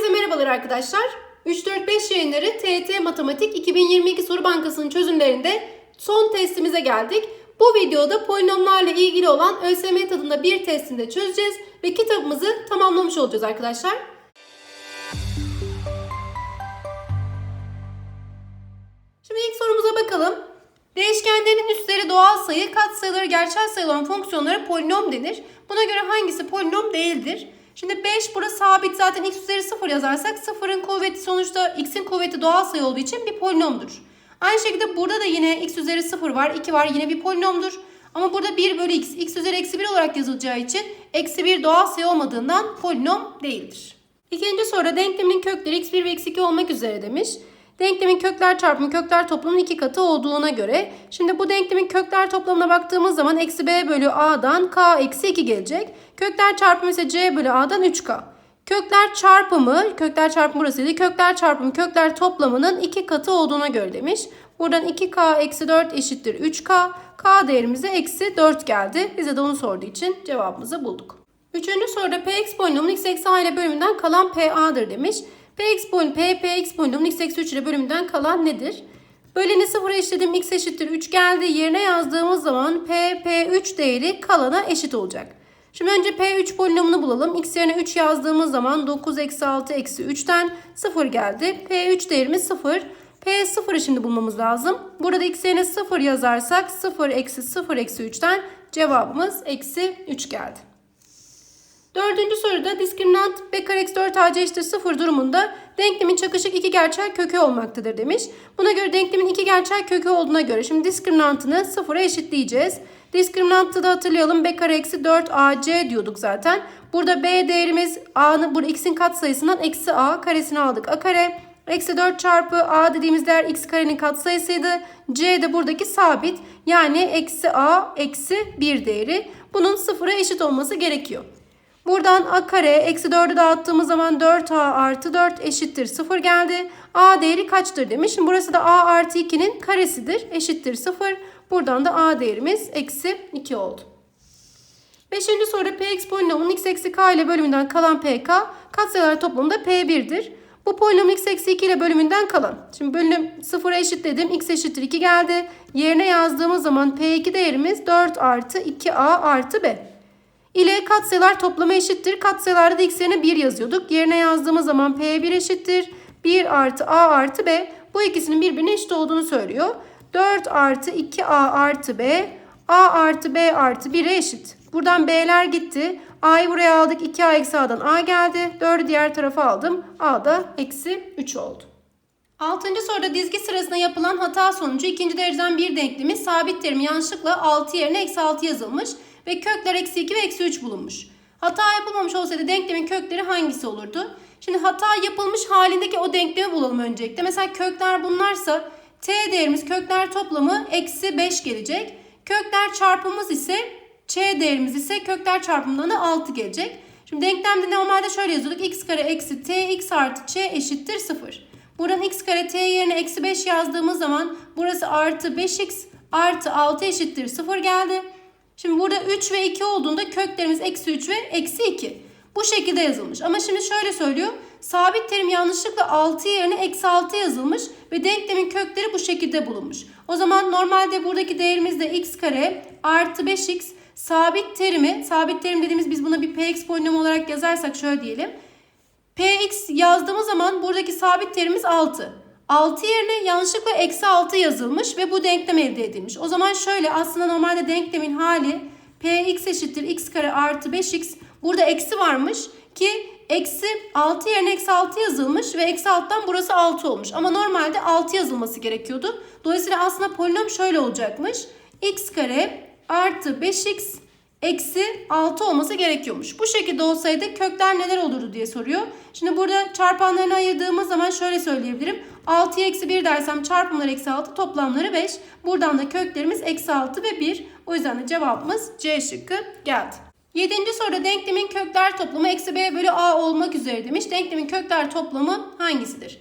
Herkese merhabalar arkadaşlar. 3-4-5 yayınları TET Matematik 2022 Soru Bankası'nın çözümlerinde son testimize geldik. Bu videoda polinomlarla ilgili olan ÖSYM tadında bir testinde çözeceğiz ve kitabımızı tamamlamış olacağız arkadaşlar. Şimdi ilk sorumuza bakalım. Değişkenlerin üstleri doğal sayı, katsayıları gerçel sayı olan fonksiyonlara polinom denir. Buna göre hangisi polinom değildir? Şimdi 5 burası sabit zaten x üzeri 0 yazarsak 0'ın kuvveti sonuçta x'in kuvveti doğal sayı olduğu için bir polinomdur. Aynı şekilde burada da yine x üzeri 0 var, 2 var yine bir polinomdur. Ama burada 1 bölü x, x üzeri eksi 1 olarak yazılacağı için eksi 1 doğal sayı olmadığından polinom değildir. İkinci soruda denklemin kökleri x1 ve x2 olmak üzere demiş. Denklemin kökler çarpımı kökler toplamının iki katı olduğuna göre şimdi bu denklemin kökler toplamına baktığımız zaman eksi b bölü a'dan k eksi 2 gelecek. Kökler çarpımı ise c bölü a'dan 3k. Kökler çarpımı, kökler çarpımı burasıydı. Kökler çarpımı kökler toplamının iki katı olduğuna göre demiş. Buradan 2k eksi 4 eşittir 3k. K değerimize eksi 4 geldi. Bize de onu sorduğu için cevabımızı bulduk. Üçüncü soruda px polinomunun x eksi a ile bölümünden kalan pa'dır demiş. Px polinom, p, px polinomunun x eksi 3 ile bölümünden kalan nedir? Böleni sıfıra eşitledim x eşittir 3 geldi. Yerine yazdığımız zaman p, p3 değeri kalana eşit olacak. Şimdi önce p3 polinomunu bulalım. x yerine 3 yazdığımız zaman 9 eksi 6 eksi 3'ten 0 geldi. p3 değerimiz 0. p0'ı şimdi bulmamız lazım. Burada x yerine 0 yazarsak 0 eksi 0 eksi 3'ten cevabımız eksi 3 geldi. Dördüncü soruda diskriminant b kare eksi 4 ac eşittir 0 durumunda denklemin çakışık iki gerçel kökü olmaktadır demiş. Buna göre denklemin iki gerçel kökü olduğuna göre şimdi diskriminantını 0'a eşitleyeceğiz. Diskriminantı da hatırlayalım b kare eksi 4 ac diyorduk zaten. Burada b değerimiz a'nın burada x'in katsayısından eksi a karesini aldık a kare. Eksi 4 çarpı a dediğimiz değer x karenin katsayısıydı. c de buradaki sabit yani eksi a eksi 1 değeri. Bunun sıfıra eşit olması gerekiyor. Buradan a kare eksi 4'ü dağıttığımız zaman 4a artı 4 eşittir 0 geldi. a değeri kaçtır demiş. Şimdi burası da a artı 2'nin karesidir. Eşittir 0. Buradan da a değerimiz eksi 2 oldu. Beşinci soruda px polinomunun x eksi k ile bölümünden kalan pk katsayılar toplamında p1'dir. Bu polinomun x eksi 2 ile bölümünden kalan. Şimdi bölüm 0'a eşitledim. x eşittir 2 geldi. Yerine yazdığımız zaman p2 değerimiz 4 artı 2a artı b ile katsayılar toplamı eşittir. Katsayılarda da x yerine 1 yazıyorduk. Yerine yazdığımız zaman p1 eşittir. 1 artı a artı b. Bu ikisinin birbirine eşit olduğunu söylüyor. 4 artı 2a artı b. a artı b artı 1'e eşit. Buradan b'ler gitti. a'yı buraya aldık. 2a eksi a'dan a geldi. 4'ü diğer tarafa aldım. a da eksi 3 oldu. Altıncı soruda dizgi sırasında yapılan hata sonucu ikinci dereceden bir denklemi sabit terim yanlışlıkla 6 yerine eksi 6 yazılmış ve kökler eksi 2 ve eksi 3 bulunmuş. Hata yapılmamış olsaydı denklemin kökleri hangisi olurdu? Şimdi hata yapılmış halindeki o denklemi bulalım öncelikle. Mesela kökler bunlarsa t değerimiz kökler toplamı eksi 5 gelecek. Kökler çarpımımız ise ç değerimiz ise kökler çarpımından da 6 gelecek. Şimdi denklemde normalde şöyle yazıyorduk. x kare eksi t x artı ç eşittir 0. Buradan x kare t yerine eksi 5 yazdığımız zaman burası artı 5x artı 6 eşittir 0 geldi. Şimdi burada 3 ve 2 olduğunda köklerimiz eksi 3 ve eksi 2. Bu şekilde yazılmış. Ama şimdi şöyle söylüyor. Sabit terim yanlışlıkla 6 yerine eksi 6 yazılmış ve denklemin kökleri bu şekilde bulunmuş. O zaman normalde buradaki değerimiz de x kare artı 5x sabit terimi, sabit terim dediğimiz biz buna bir px polinomu olarak yazarsak şöyle diyelim. px yazdığımız zaman buradaki sabit terimiz 6. 6 yerine yanlışlıkla eksi 6 yazılmış ve bu denklem elde edilmiş. O zaman şöyle aslında normalde denklemin hali px eşittir x kare artı 5x. Burada eksi varmış ki eksi 6 yerine eksi 6 yazılmış ve eksi alttan burası 6 olmuş. Ama normalde 6 yazılması gerekiyordu. Dolayısıyla aslında polinom şöyle olacakmış. x kare artı 5x eksi 6 olması gerekiyormuş. Bu şekilde olsaydı kökler neler olurdu diye soruyor. Şimdi burada çarpanlarını ayırdığımız zaman şöyle söyleyebilirim. 6'ya eksi 1 dersem çarpımlar eksi 6 toplamları 5. Buradan da köklerimiz eksi 6 ve 1. O yüzden de cevabımız C şıkkı geldi. Yedinci soruda denklemin kökler toplamı eksi b bölü a olmak üzere demiş. Denklemin kökler toplamı hangisidir?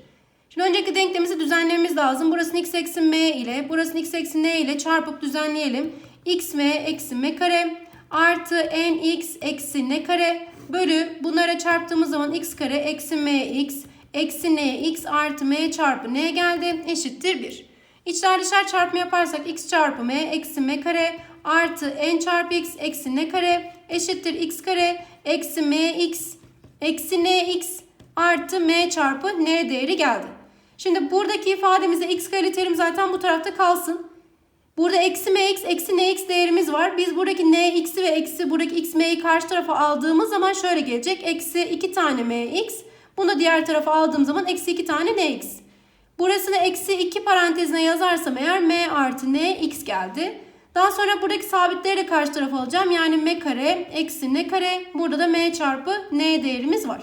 Şimdi önceki denklemimizi düzenlememiz lazım. Burasını x eksi m ile, burasını x eksi n ile çarpıp düzenleyelim. x m eksi m kare artı n x eksi n kare bölü bunlara çarptığımız zaman x kare eksi mx eksi nx artı m çarpı n geldi eşittir 1. İçler dışlar çarpımı yaparsak x çarpı m eksi m kare artı n çarpı x eksi n kare eşittir x kare eksi mx eksi nx artı m çarpı n değeri geldi. Şimdi buradaki ifademizde x kare terim zaten bu tarafta kalsın. Burada eksi mx, eksi nx değerimiz var. Biz buradaki nx'i ve eksi buradaki x karşı tarafa aldığımız zaman şöyle gelecek. Eksi 2 tane mx. Bunu diğer tarafa aldığım zaman eksi 2 tane nx. Burasını eksi 2 parantezine yazarsam eğer m artı n x geldi. Daha sonra buradaki sabitleri de karşı tarafa alacağım. Yani m kare eksi n kare. Burada da m çarpı n değerimiz var.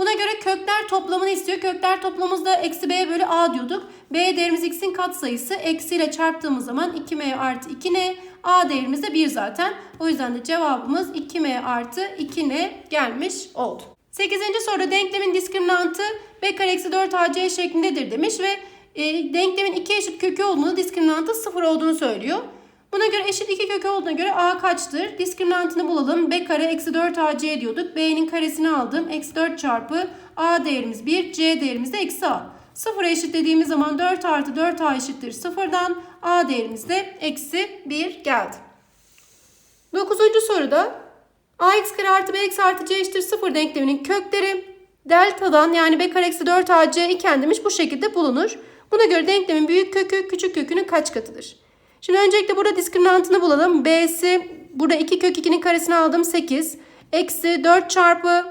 Buna göre kökler toplamını istiyor. Kökler toplamımızda eksi b bölü a diyorduk. b değerimiz x'in katsayısı. Eksi ile çarptığımız zaman 2m artı 2n. a değerimiz de 1 zaten. O yüzden de cevabımız 2m artı 2n gelmiş oldu. 8. soruda denklemin diskriminantı b kare eksi 4 ac şeklindedir demiş ve e, denklemin iki eşit kökü olduğunu diskriminantı 0 olduğunu söylüyor. Buna göre eşit iki kökü olduğuna göre a kaçtır? Diskriminantını bulalım. b kare eksi 4 ac diyorduk. b'nin karesini aldım. Eksi 4 çarpı a değerimiz 1, c değerimiz de eksi a. 0'a eşitlediğimiz zaman 4 artı 4a eşittir 0'dan a değerimiz de eksi 1 geldi. 9. soruda ax kare artı bx artı c eşittir 0 denkleminin kökleri deltadan yani b kare eksi 4 ac iken demiş bu şekilde bulunur. Buna göre denklemin büyük kökü küçük kökünün kaç katıdır? Şimdi öncelikle burada diskriminantını bulalım. B'si burada 2 kök 2'nin karesini aldım 8. Eksi 4 çarpı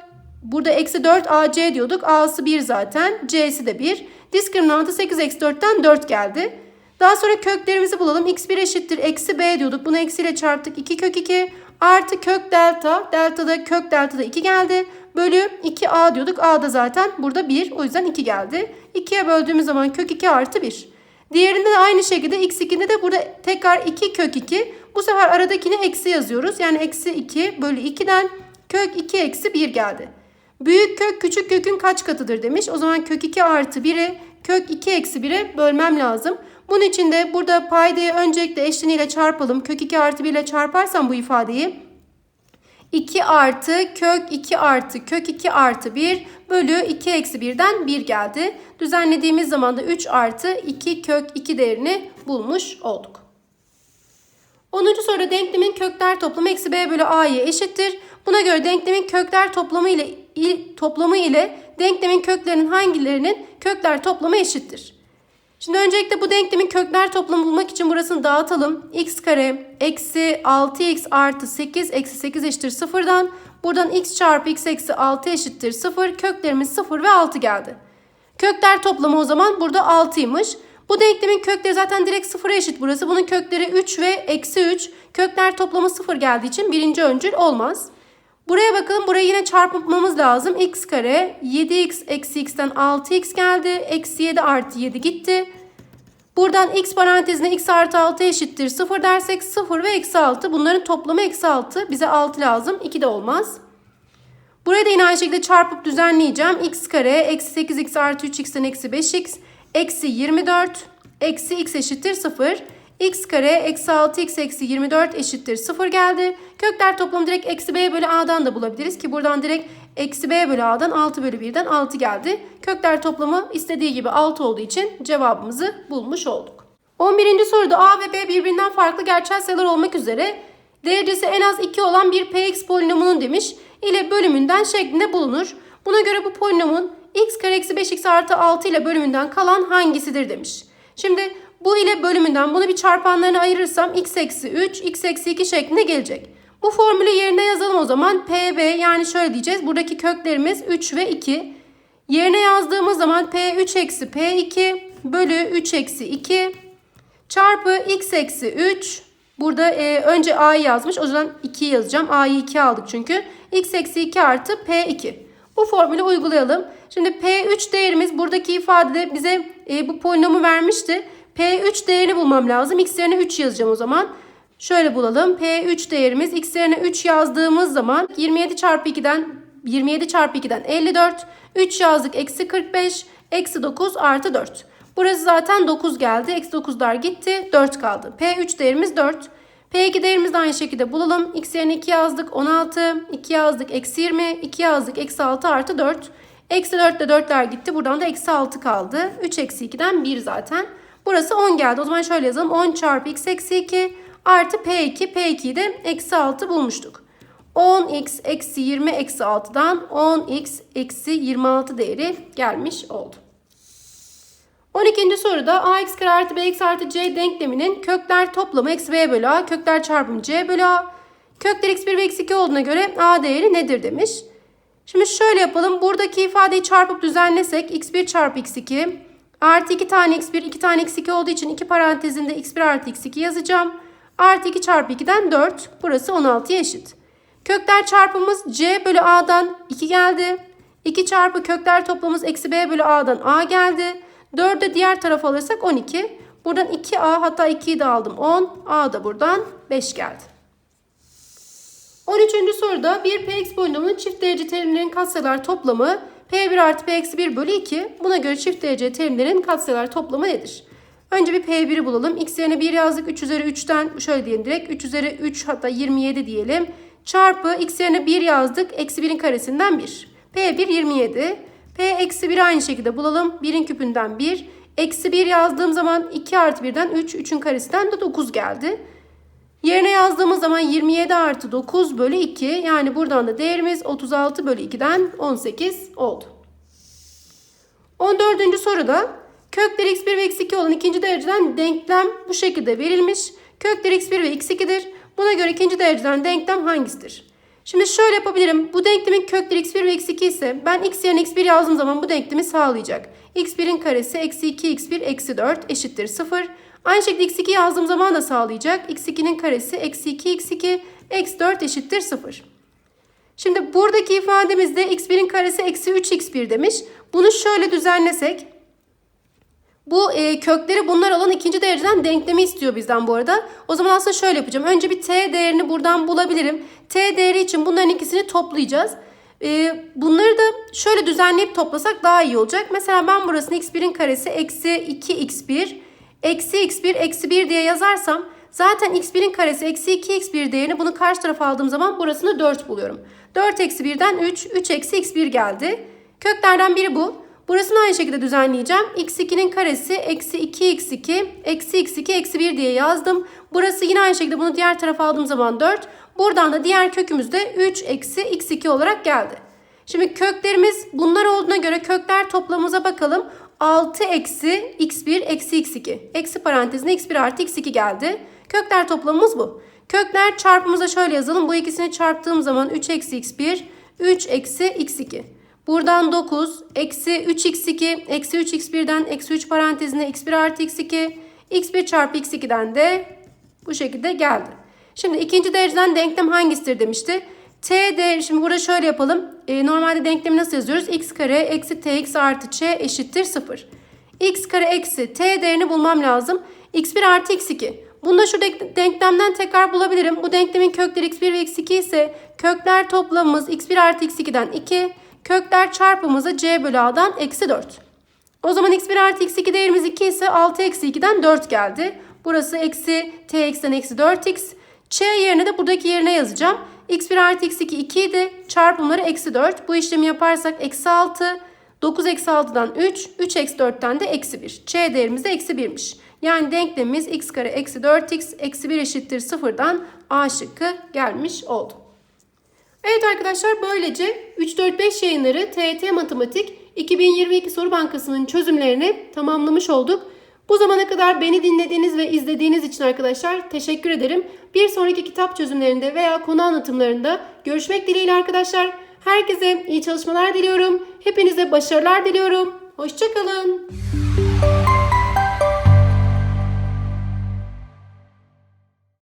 burada eksi 4 AC diyorduk. A'sı 1 zaten. C'si de 1. Diskriminantı 8 eksi 4'ten 4 geldi. Daha sonra köklerimizi bulalım. x1 eşittir eksi b diyorduk. Bunu eksiyle çarptık. 2 kök 2 artı kök delta. Deltada kök deltada 2 geldi. Bölü 2a diyorduk. A da zaten burada 1. O yüzden 2 geldi. 2'ye böldüğümüz zaman kök 2 artı 1. Diğerinde de aynı şekilde x2'de de burada tekrar 2 kök 2. Bu sefer aradakini eksi yazıyoruz. Yani eksi 2 bölü 2'den kök 2 eksi 1 geldi. Büyük kök küçük kökün kaç katıdır demiş. O zaman kök 2 artı 1'i kök 2 eksi 1'e bölmem lazım. Bunun için de burada paydayı öncelikle eşleniyle çarpalım. Kök 2 artı 1 ile çarparsam bu ifadeyi 2 artı kök 2 artı kök 2 artı 1 bölü 2 eksi 1'den 1 geldi. Düzenlediğimiz zaman da 3 artı 2 kök 2 değerini bulmuş olduk. 10. soruda denklemin kökler toplamı eksi b bölü a'ya eşittir. Buna göre denklemin kökler toplamı ile il, toplamı ile denklemin köklerinin hangilerinin kökler toplamı eşittir? Şimdi öncelikle bu denklemin kökler toplamı bulmak için burasını dağıtalım. x kare eksi 6x artı 8 eksi 8 eşittir 0'dan. Buradan x çarpı x eksi 6 eşittir 0. Köklerimiz 0 ve 6 geldi. Kökler toplamı o zaman burada 6'ymış. Bu denklemin kökleri zaten direkt 0'a eşit burası. Bunun kökleri 3 ve eksi 3. Kökler toplamı 0 geldiği için birinci öncül olmaz. Buraya bakalım. Buraya yine çarpmamız lazım. x kare 7x eksi x'ten 6x geldi. Eksi 7 artı 7 gitti. Buradan x parantezine x artı 6 eşittir 0 dersek 0 ve eksi 6. Bunların toplamı eksi 6. Bize 6 lazım. 2 de olmaz. Buraya da yine aynı şekilde çarpıp düzenleyeceğim. x kare eksi 8x artı 3x'ten eksi 5x eksi 24 eksi x eşittir 0 x kare eksi 6x eksi 24 eşittir 0 geldi. Kökler toplamı direkt eksi b bölü a'dan da bulabiliriz ki buradan direkt eksi b bölü a'dan 6 bölü 1'den 6 geldi. Kökler toplamı istediği gibi 6 olduğu için cevabımızı bulmuş olduk. 11. soruda a ve b birbirinden farklı gerçel sayılar olmak üzere derecesi en az 2 olan bir px polinomunun demiş ile bölümünden şeklinde bulunur. Buna göre bu polinomun x kare eksi 5x artı 6 ile bölümünden kalan hangisidir demiş. Şimdi bu ile bölümünden bunu bir çarpanlarına ayırırsam x eksi 3, x eksi 2 şeklinde gelecek. Bu formülü yerine yazalım o zaman. PB yani şöyle diyeceğiz. Buradaki köklerimiz 3 ve 2. Yerine yazdığımız zaman P3 eksi P2 bölü 3 eksi 2 çarpı x eksi 3. Burada e, önce a'yı yazmış. O zaman 2'yi yazacağım. a'yı 2 aldık çünkü. x eksi 2 artı P2. Bu formülü uygulayalım. Şimdi P3 değerimiz buradaki ifadede bize e, bu polinomu vermişti. P3 değerini bulmam lazım. X yerine 3 yazacağım o zaman. Şöyle bulalım. P3 değerimiz x yerine 3 yazdığımız zaman 27 çarpı 2'den 27 çarpı 2'den 54. 3 yazdık eksi 45. Eksi 9 artı 4. Burası zaten 9 geldi. Eksi 9'lar gitti. 4 kaldı. P3 değerimiz 4. P2 değerimizi de aynı şekilde bulalım. X yerine 2 yazdık 16. 2 yazdık eksi 20. 2 yazdık eksi 6 artı 4. Eksi 4 ile 4'ler gitti. Buradan da eksi 6 kaldı. 3 eksi 2'den 1 zaten. Burası 10 geldi. O zaman şöyle yazalım. 10 çarpı x eksi 2 artı P2. P2'yi de eksi 6 bulmuştuk. 10x eksi 20 eksi 6'dan 10x eksi 26 değeri gelmiş oldu. 12. soruda ax kare artı bx artı c denkleminin kökler toplamı eksi b bölü a kökler çarpımı c bölü a kökler x1 ve x2 olduğuna göre a değeri nedir demiş. Şimdi şöyle yapalım. Buradaki ifadeyi çarpıp düzenlesek x1 çarpı x2 artı 2 tane x1 2 tane x2 olduğu için iki parantezinde x1 artı x2 yazacağım. Artı 2 çarpı 2'den 4. Burası 16'ya eşit. Kökler çarpımız c bölü a'dan 2 geldi. 2 çarpı kökler toplamımız eksi b bölü a'dan a geldi. 4'ü de diğer tarafa alırsak 12. Buradan 2a hatta 2'yi de aldım 10. a da buradan 5 geldi. 13. soruda bir px polinomunun çift derece terimlerin katsayılar toplamı p1 artı p eksi 1 bölü 2. Buna göre çift derece terimlerin katsayılar toplamı nedir? Önce bir p1'i bulalım. x yerine 1 yazdık. 3 üzeri 3'ten şöyle diyelim direkt. 3 üzeri 3 hatta 27 diyelim. Çarpı x yerine 1 yazdık. Eksi 1'in karesinden 1. p1 27. p eksi 1 aynı şekilde bulalım. 1'in küpünden 1. Eksi 1 yazdığım zaman 2 artı 1'den 3. 3'ün karesinden de 9 geldi. Yerine yazdığımız zaman 27 artı 9 bölü 2 yani buradan da değerimiz 36 bölü 2'den 18 oldu. 14. soruda kökler x1 ve x2 olan ikinci dereceden denklem bu şekilde verilmiş. Kökler x1 ve x2'dir. Buna göre ikinci dereceden denklem hangisidir? Şimdi şöyle yapabilirim. Bu denklemin kökleri x1 ve x2 ise ben x yerine x1 yazdığım zaman bu denklemi sağlayacak. x1'in karesi eksi 2 x1 eksi 4 eşittir 0. Aynı şekilde x2 yazdığım zaman da sağlayacak. x2'nin karesi eksi 2 x2 eksi 4 eşittir 0. Şimdi buradaki ifademizde x1'in karesi eksi 3 x1 demiş. Bunu şöyle düzenlesek. Bu e, kökleri bunlar olan ikinci dereceden denklemi istiyor bizden bu arada. O zaman aslında şöyle yapacağım. Önce bir t değerini buradan bulabilirim. t değeri için bunların ikisini toplayacağız. E, bunları da şöyle düzenleyip toplasak daha iyi olacak. Mesela ben burasını x1'in karesi eksi 2 x1 eksi x1 eksi 1 diye yazarsam zaten x1'in karesi eksi 2 x1 değerini bunu karşı tarafa aldığım zaman burasını 4 buluyorum. 4 eksi 1'den 3, 3 eksi x1 geldi. Köklerden biri bu. Burasını aynı şekilde düzenleyeceğim. x2'nin karesi eksi 2 x2 eksi x2 eksi 1 diye yazdım. Burası yine aynı şekilde bunu diğer tarafa aldığım zaman 4. Buradan da diğer kökümüz de 3 eksi x2 olarak geldi. Şimdi köklerimiz bunlar olduğuna göre kökler toplamımıza bakalım. 6 eksi x1 eksi x2. Eksi parantezine x1 artı x2 geldi. Kökler toplamımız bu. Kökler çarpımıza şöyle yazalım. Bu ikisini çarptığım zaman 3 eksi x1, 3 eksi x2. Buradan 9, eksi 3x2, eksi 3x1'den eksi 3 parantezine x1 artı x2, x1 çarpı x2'den de bu şekilde geldi. Şimdi ikinci dereceden denklem hangisidir demişti. T değeri şimdi burada şöyle yapalım. E, normalde denklemi nasıl yazıyoruz? x kare eksi tx artı ç eşittir 0. x kare eksi t değerini bulmam lazım. x1 artı x2. Bunu da şu denklemden tekrar bulabilirim. Bu denklemin kökleri x1 ve x2 ise kökler toplamımız x1 artı x2'den 2. Kökler çarpımızı c bölü a'dan eksi 4. O zaman x1 artı x2 değerimiz 2 ise 6 eksi 2'den 4 geldi. Burası eksi tx'den eksi 4x. ç yerine de buradaki yerine yazacağım. X1 artı x2 2 idi. Çarpımları eksi 4. Bu işlemi yaparsak eksi 6. 9 eksi 6'dan 3. 3 eksi 4'ten de eksi 1. ç değerimiz de eksi 1'miş. Yani denklemimiz x kare eksi 4x eksi 1 eşittir 0'dan a şıkkı gelmiş oldu. Evet arkadaşlar böylece 3-4-5 yayınları TET Matematik 2022 Soru Bankası'nın çözümlerini tamamlamış olduk. Bu zamana kadar beni dinlediğiniz ve izlediğiniz için arkadaşlar teşekkür ederim. Bir sonraki kitap çözümlerinde veya konu anlatımlarında görüşmek dileğiyle arkadaşlar. Herkese iyi çalışmalar diliyorum. Hepinize başarılar diliyorum. Hoşçakalın.